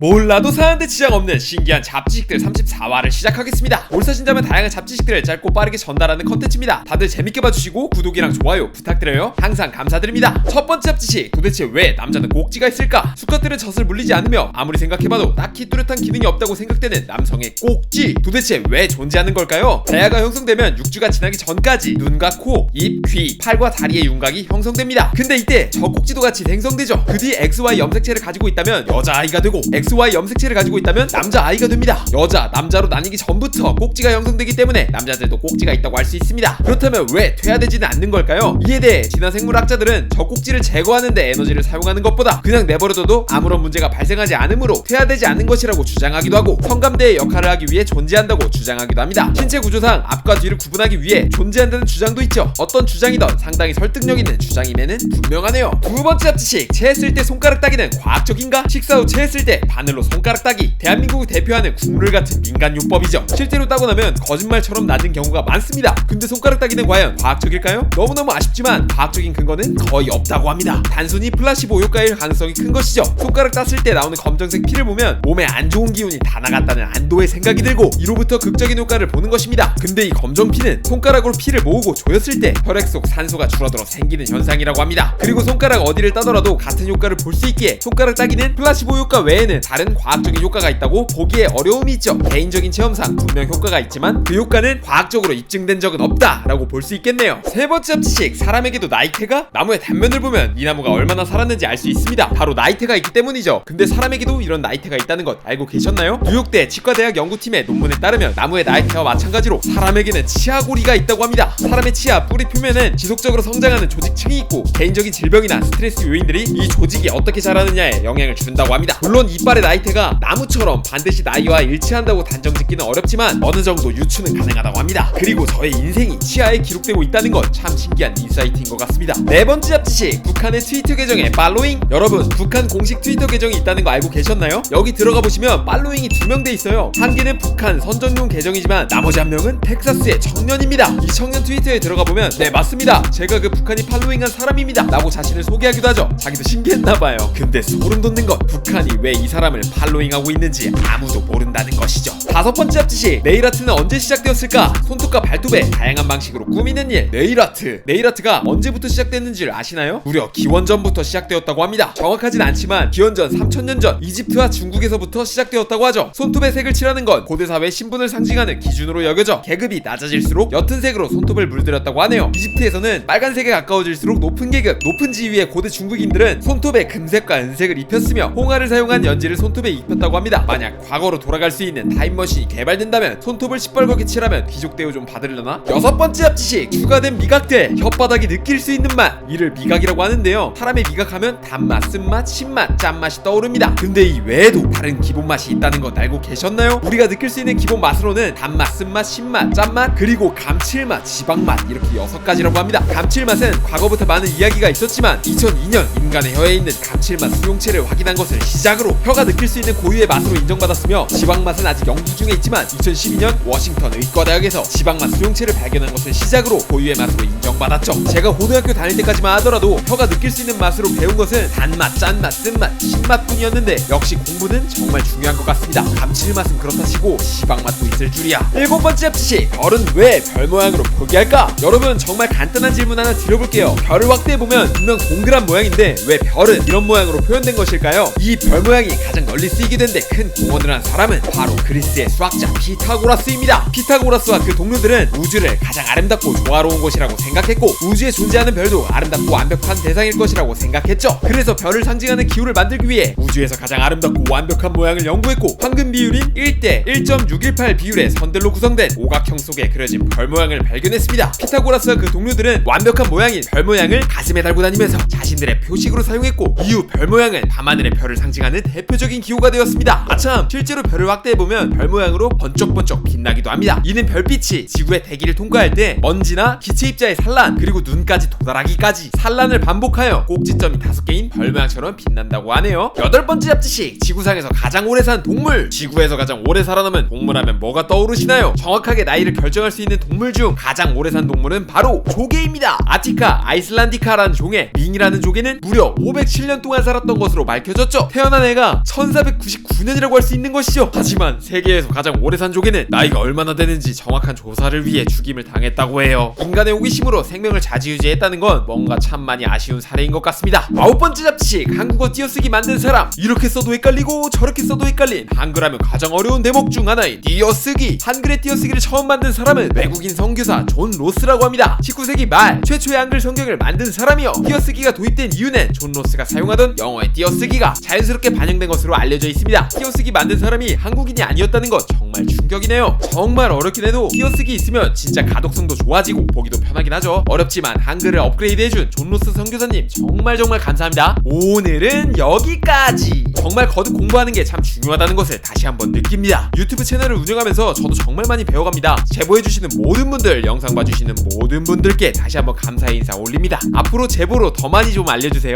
몰라도 사는데 지장 없는 신기한 잡지식들 34화를 시작하겠습니다. 올사신자면 다양한 잡지식들을 짧고 빠르게 전달하는 컨텐츠입니다. 다들 재밌게 봐주시고 구독이랑 좋아요 부탁드려요. 항상 감사드립니다. 첫 번째 잡지식 도대체 왜 남자는 꼭지가 있을까? 수컷들은 젖을 물리지 않으며 아무리 생각해봐도 딱히 뚜렷한 기능이 없다고 생각되는 남성의 꼭지 도대체 왜 존재하는 걸까요? 자야가 형성되면 6주가 지나기 전까지 눈과 코, 입, 귀, 팔과 다리의 윤곽이 형성됩니다. 근데 이때 저 꼭지도 같이 생성되죠. 그 뒤 XY 염색체를 가지고 있다면 여자아이가 되고 XY 염색체를 가지고 있다면 남자아이가 됩니다. 여자, 남자로 나뉘기 전부터 꼭지가 형성되기 때문에 남자들도 꼭지가 있다고 할 수 있습니다. 그렇다면 왜 퇴화되지는 않는 걸까요? 이에 대해 진화 생물학자들은 저 꼭지를 제거하는데 에너지를 사용하는 것보다 그냥 내버려둬도 아무런 문제가 발생하지 않으므로 퇴화되지 않는 것이라고 주장하기도 하고 성감대의 역할을 하기 위해 존재한다고 주장하기도 합니다. 신체 구조상 앞과 뒤를 구분하기 위해 존재한다는 주장도 있죠. 어떤 주장이든 상당히 설득력 있는 주장임에는 분명하네요. 두 번째 잡지식 체했을 때 손가락 따기는 과학적인가? 식사 후 체했을 때 바늘로 손가락 따기 대한민국을 대표하는 국룰 같은 민간 요법이죠. 실제로 따고 나면 거짓말처럼 낮은 경우가 많습니다. 근데 손가락 따기는 과연 과학적일까요? 너무너무 아쉽지만 과학적인 근거는 거의 없다고 합니다. 단순히 플라시보 효과일 가능성이 큰 것이죠. 손가락 땄을 때 나오는 검정색 피를 보면 몸에 안 좋은 기운이 다 나갔다는 안도의 생각이 들고 이로부터 극적인 효과를 보는 것입니다. 근데 이 검정 피는 손가락으로 피를 모으고 조였을 때 혈액 속 산소가 줄어들어 생기는 현상이라고 합니다. 그리고 손가락 어디를 따더라도 같은 효과를 볼 수 있기에 손가락 따기는 플라시보 효과 외에는 다른 과학적인 효과가 있다고 보기에 어려움이 있죠. 개인적인 체험상 분명 효과가 있지만 그 효과는 과학적으로 입증된 적은 없다라고 볼 수 있겠네요. 세 번째 합지식 사람에게도 나이테가 나무의 단면을 보면 이 나무가 얼마나 살았는지 알 수 있습니다. 바로 나이테가 있기 때문이죠. 근데 사람에게도 이런 나이테가 있다는 것 알고 계셨나요? 뉴욕대 치과대학 연구팀의 논문에 따르면 나무의 나이테와 마찬가지로 사람에게는 치아고리가 있다고 합니다. 사람의 치아 뿌리 표면은 지속적으로 성장하는 조직층이 있고 개인적인 질병이나 스트레스 요인들이 이 조직이 어떻게 자라느냐에 영향을 준다고 합니다. 물론 이빨 의 나이테가 나무처럼 반드시 나이와 일치한다고 단정 짓기는 어렵지만 어느 정도 유추는 가능하다고 합니다. 그리고 저의 인생이 치아에 기록되고 있다는 건 참 신기한 인사이트인 것 같습니다. 네 번째 잡지식 북한의 트위터 계정에 팔로잉 여러분 북한 공식 트위터 계정이 있다는 거 알고 계셨나요? 여기 들어가 보시면 팔로잉이 두 명 돼 있어요. 한 개는 북한 선전용 계정이지만 나머지 한 명은 텍사스의 청년입니다. 이 청년 트위터에 들어가 보면 네 맞습니다. 제가 그 북한이 팔로잉한 사람입니다. 라고 자신을 소개하기도 하죠. 자기도 신기했나봐요. 근데 소름 돋는 건 북한이 왜 이 사람 을 팔로잉하고 있는지 아무도 모른다는 것이죠. 다섯 번째 잡지식 네일 아트는 언제 시작되었을까? 손톱과 발톱에 다양한 방식으로 꾸미는 일 네일 아트 네일 아트가 언제부터 시작됐는지를 아시나요? 무려 기원전부터 시작되었다고 합니다. 정확하진 않지만 기원전 3000년 전 이집트와 중국에서부터 시작되었다고 하죠. 손톱에 색을 칠하는 건 고대 사회의 신분을 상징하는 기준으로 여겨져 계급이 낮아질수록 옅은 색으로 손톱을 물들였다고 하네요. 이집트에서는 빨간색에 가까워질수록 높은 계급, 높은 지위의 고대 중국인들은 손톱에 금색과 은색을 입혔으며 홍화를 사용한 연지를 손톱에 입혔다고 합니다. 만약 과거로 돌아갈 수 있는 타임머신이 개발된다면 손톱을 시뻘겋게 칠하면 귀족 대우 좀 받으려나? 여섯 번째 합지식 추가된 미각들 혓바닥이 느낄 수 있는 맛 이를 미각이라고 하는데요. 사람의 미각하면 단맛, 쓴맛, 신맛, 짠맛이 떠오릅니다. 근데 이 외에도 다른 기본 맛이 있다는 건 알고 계셨나요? 우리가 느낄 수 있는 기본 맛으로는 단맛, 쓴맛, 신맛, 짠맛 그리고 감칠맛, 지방맛 이렇게 여섯 가지라고 합니다. 감칠맛은 과거부터 많은 이야기가 있었지만 2002년 인간의 혀에 있는 감칠맛 수용체를 확인한 것을 시작으로 혀가 느낄 수 있는 고유의 맛으로 인정받았으며 지방맛은 아직 연구 중에 있지만 2012년 워싱턴 의과대학에서 지방맛 수용체를 발견한 것을 시작으로 고유의 맛으로 인정받았죠. 제가 고등학교 다닐 때까지만 하더라도 혀가 느낄 수 있는 맛으로 배운 것은 단맛, 짠맛, 쓴맛, 신맛뿐이었는데 역시 공부는 정말 중요한 것 같습니다. 감칠맛은 그렇다 치고 지방맛도 있을 줄이야. 일곱 번째 합지식 별은 왜 별 모양으로 표기할까? 여러분 정말 간단한 질문 하나 드려볼게요. 별을 확대해 보면 분명 동그란 모양인데 왜 별은 이런 모양으로 표현된 것일까요? 이 별 모양이 가장 널리 쓰이게 된 데 큰 공헌을 한 사람은 바로 그리스의 수학자 피타고라스입니다. 피타고라스와 그 동료들은 우주를 가장 아름답고 조화로운 곳이라고 생각했고 우주에 존재하는 별도 아름답고 완벽한 대상일 것이라고 생각했죠. 그래서 별을 상징하는 기호를 만들기 위해 우주에서 가장 아름답고 완벽한 모양을 연구했고 황금 비율인 1대 1.618 비율의 선들로 구성된 오각형 속에 그려진 별 모양을 발견했습니다. 피타고라스와 그 동료들은 완벽한 모양인 별 모양을 가슴에 달고 다니면서 자신들의 표식으로 사용했고 이후 별 모양은 밤하늘의 별을 상징하는 대표 적인 기호가 되었습니다. 아참 실제로 별을 확대해 보면 별 모양으로 번쩍번쩍 빛나기도 합니다. 이는 별빛이 지구의 대기를 통과할 때 먼지나 기체 입자의 산란 그리고 눈까지 도달하기까지 산란을 반복하여 꼭지점이 다섯 개인 별 모양처럼 빛난다고 하네요. 여덟 번째 잡지식 지구상에서 가장 오래 산 동물 지구에서 가장 오래 살아남은 동물하면 뭐가 떠오르시나요? 정확하게 나이를 결정할 수 있는 동물 중 가장 오래 산 동물은 바로 조개입니다. 아티카 아이슬란디카라는 종의 밍이라는 조개는 무려 507년 동안 살았던 것으로 밝혀졌죠. 태어난 애가 1499년이라고 할 수 있는 것이죠. 하지만 세계에서 가장 오래 산 조개는 나이가 얼마나 되는지 정확한 조사를 위해 죽임을 당했다고 해요. 인간의 호기심으로 생명을 자지우지했다는 건 뭔가 참 많이 아쉬운 사례인 것 같습니다. 아홉 번째 잡식 한국어 띄어쓰기 만든 사람 이렇게 써도 헷갈리고 저렇게 써도 헷갈린 한글하면 가장 어려운 대목 중 하나인 띄어쓰기 한글의 띄어쓰기를 처음 만든 사람은 외국인 선교사 존 로스라고 합니다. 19세기 말 최초의 한글 성경을 만든 사람이요. 띄어쓰기가 도입된 이유는 존 로스가 사용하던 영어의 띄어쓰기가 자연스럽게 반영된 것 으로 알려져 있습니다. 띄어쓰기 만든 사람이 한국인이 아니었다는 것 정말 충격이네요. 정말 어렵긴 해도 띄어쓰기 있으면 진짜 가독성도 좋아지고 보기도 편하긴 하죠. 어렵지만 한글을 업그레이드해준 존 로스 선교사님 정말 정말 감사합니다. 오늘은 여기까지. 정말 거듭 공부하는 게 참 중요하다는 것을 다시 한번 느낍니다. 유튜브 채널을 운영하면서 저도 정말 많이 배워갑니다. 제보해주시는 모든 분들, 영상 봐주시는 모든 분들께 다시 한번 감사의 인사 올립니다. 앞으로 제보로 더 많이 좀 알려주세요.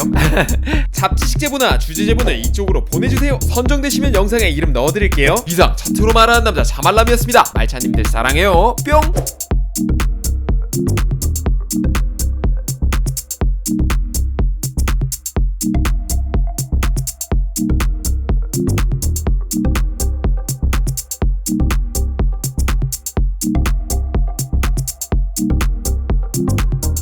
잡지식 제보나 주제 제보는 이쪽으로 보내주세요. 선정되시면 영상에 이름 넣어드릴게요. 이상 차트로 말하는 남자 자말람이었습니다. 말차님들 사랑해요. 뿅.